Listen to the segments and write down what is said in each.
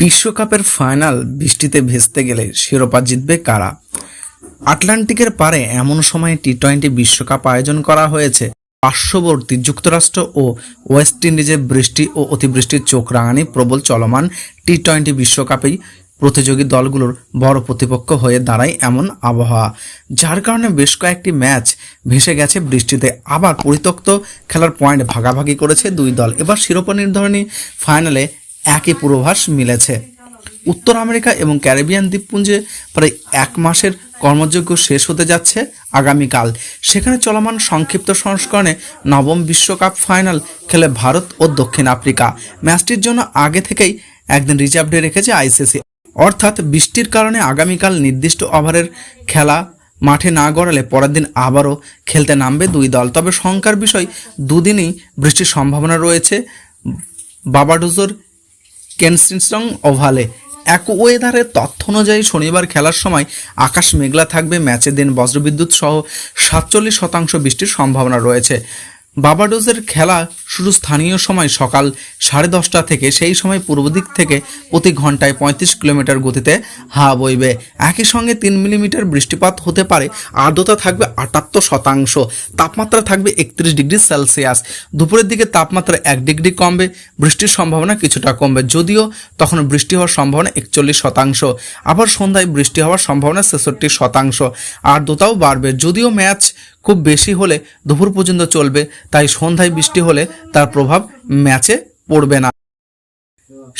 বিশ্বকাপের ফাইনাল বৃষ্টিতে ভেস্তে গেলে শিরোপা জিতবে কারা? আটলান্টিকের পারে এমন সময় টি টোয়েন্টি বিশ্বকাপ আয়োজন করা হয়েছে। পার্শ্ববর্তী যুক্তরাষ্ট্র ও ওয়েস্ট ইন্ডিজে বৃষ্টি ও অতিবৃষ্টির চোখ রাঙানি প্রবল চলমান টি টোয়েন্টি বিশ্বকাপেই প্রতিযোগী দলগুলোর বড় প্রতিপক্ষ হয়ে দাঁড়ায় এমন আবহাওয়া। যার কারণে বেশ কয়েকটি ম্যাচ ভেসে গেছে বৃষ্টিতে। আবার পরিত্যক্ত খেলার পয়েন্ট ভাগাভাগি করেছে দুই দল। এবার শিরোপা নির্ধারণী ফাইনালে একই পূর্বাভাস মিলেছে। উত্তর আমেরিকা এবং ক্যারিবিয়ান দ্বীপপুঞ্জে প্রায় এক মাসের কর্মযোগ্য শেষ হতে যাচ্ছে আগামীকাল। সেখানে চলমান সংক্ষিপ্ত সংস্করণে নবম বিশ্বকাপ ফাইনাল খেলে ভারত ও দক্ষিণ আফ্রিকা। ম্যাচটির জন্য আগে থেকেই একদিন রিজার্ভ ডে রেখেছে আইসিসি। অর্থাৎ বৃষ্টির কারণে আগামীকাল নির্দিষ্ট ওভারের খেলা মাঠে না গড়ালে পরের দিন আবারও খেলতে নামবে দুই দল। তবে শঙ্কার বিষয়, দুদিনই বৃষ্টির সম্ভাবনা রয়েছে। বাবাডোজোর কেনসিনস্টং ওভালে? এক ওয়েদারের তথ্য অনুযায়ী শনিবার খেলার সময় আকাশ মেঘলা থাকবে ম্যাচে দিন বজ্রবিদ্যুৎ সহ সাতচল্লিশ শতাংশ বৃষ্টির সম্ভাবনা রয়েছে। বাবাডোজের খেলা শুরু স্থানীয় সময় সকাল সাড়ে দশটা থেকে, সেই সময় পূর্ব দিক থেকে প্রতি ঘন্টায় পঁয়ত্রিশ কিলোমিটার গতিতে হাওয়া বইবে। একই সঙ্গে তিন মিলিমিটার বৃষ্টিপাত হতে পারে। আর্দ্রতা থাকবে আটাত্তর শতাংশ। তাপমাত্রা থাকবে একত্রিশ ডিগ্রি সেলসিয়াস। দুপুরের দিকে তাপমাত্রা এক ডিগ্রি কমবে। বৃষ্টির সম্ভাবনা কিছুটা কমবে। যদিও তখন বৃষ্টি হওয়ার সম্ভাবনা একচল্লিশ শতাংশ। আবার সন্ধ্যায় বৃষ্টি হওয়ার সম্ভাবনা ছেষট্টি শতাংশ। আর্দ্রতাও বাড়বে। যদিও ম্যাচ খুব বেশি হলে দুপুর পর্যন্ত চলবে, তাই সন্ধ্যায় বৃষ্টি হলে তার প্রভাব ম্যাচে পড়বে না।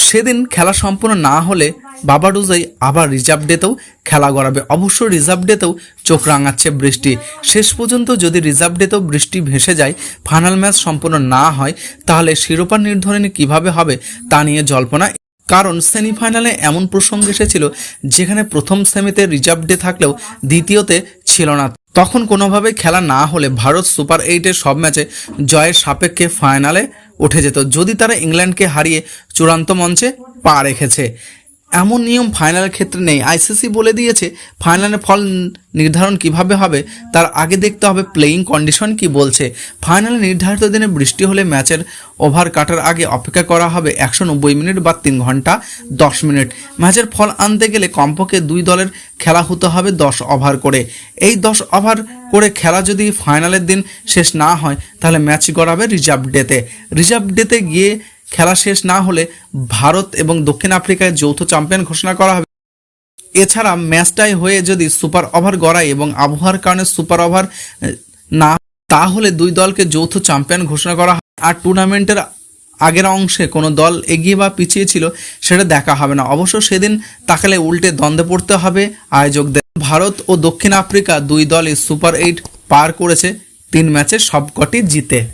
সেদিন খেলা সম্পূর্ণ না হলে বাবাডুজাই আবার রিজার্ভ ডেতেও খেলা গড়াবে। অবশ্য রিজার্ভ ডেতেও চোখ রাঙাচ্ছে বৃষ্টি। শেষ পর্যন্ত যদি রিজার্ভ ডেতেও বৃষ্টি ভেসে যায়, ফাইনাল ম্যাচ সম্পূর্ণ না হয়, তাহলে শিরোপা নির্ধারণী কীভাবে হবে তা নিয়ে জল্পনা। কারণ সেমিফাইনালে এমন প্রসঙ্গ এসেছিল, যেখানে প্রথম সেমিতে রিজার্ভ ডে থাকলেও দ্বিতীয়তে ছিল না তখন কোনোভাবে খেলা না হলে ভারত সুপার এইটের সব ম্যাচে জয়ের সাপেক্ষে ফাইনালে উঠে যেত। যদি তারা ইংল্যান্ডকে হারিয়ে চূড়ান্ত মঞ্চে পা রেখেছে। এমন নিয়ম ফাইনালের ক্ষেত্রে নেই। আইসিসি বলে দিয়েছে, ফাইনালের ফল নির্ধারণ কীভাবে হবে তার আগে দেখতে হবে প্লেয়িং কন্ডিশন কি বলছে। ফাইনালে নির্ধারিত দিনে বৃষ্টি হলে ম্যাচের ওভার কাটার আগে অপেক্ষা করা হবে একশো নব্বই মিনিট বা তিন ঘণ্টা দশ মিনিট। ম্যাচের ফল আনতে গেলে কমপক্ষে দুই দলের খেলা হতে হবে দশ ওভার করে। এই দশ ওভার করে খেলা যদি ফাইনালের দিন শেষ না হয়, তাহলে ম্যাচ গড়াবে রিজার্ভ ডেতে। রিজার্ভ ডেতে গিয়ে খেলা শেষ না হলে ভারত এবং দক্ষিণ আফ্রিকায় যৌথ চ্যাম্পিয়ন ঘোষণা করা হবে। এছাড়া ম্যাচটাই হয়ে যদি সুপার ওভার গড়ায় এবং আবহাওয়ার কারণে সুপার ওভার না তাহলে দুই দলকে যৌথ চ্যাম্পিয়ন ঘোষণা করা হয় আর টুর্নামেন্টের আগের অংশে কোনো দল এগিয়ে বা পিছিয়ে ছিল, সেটা দেখা হবে না। অবশ্য সেদিন তাকালে উল্টে দ্বন্দ্বে পড়তে হবে আয়োজকদের। ভারত ও দক্ষিণ আফ্রিকা দুই দলই সুপার এইট পার করেছে, তিন ম্যাচে সবকটি জিতে।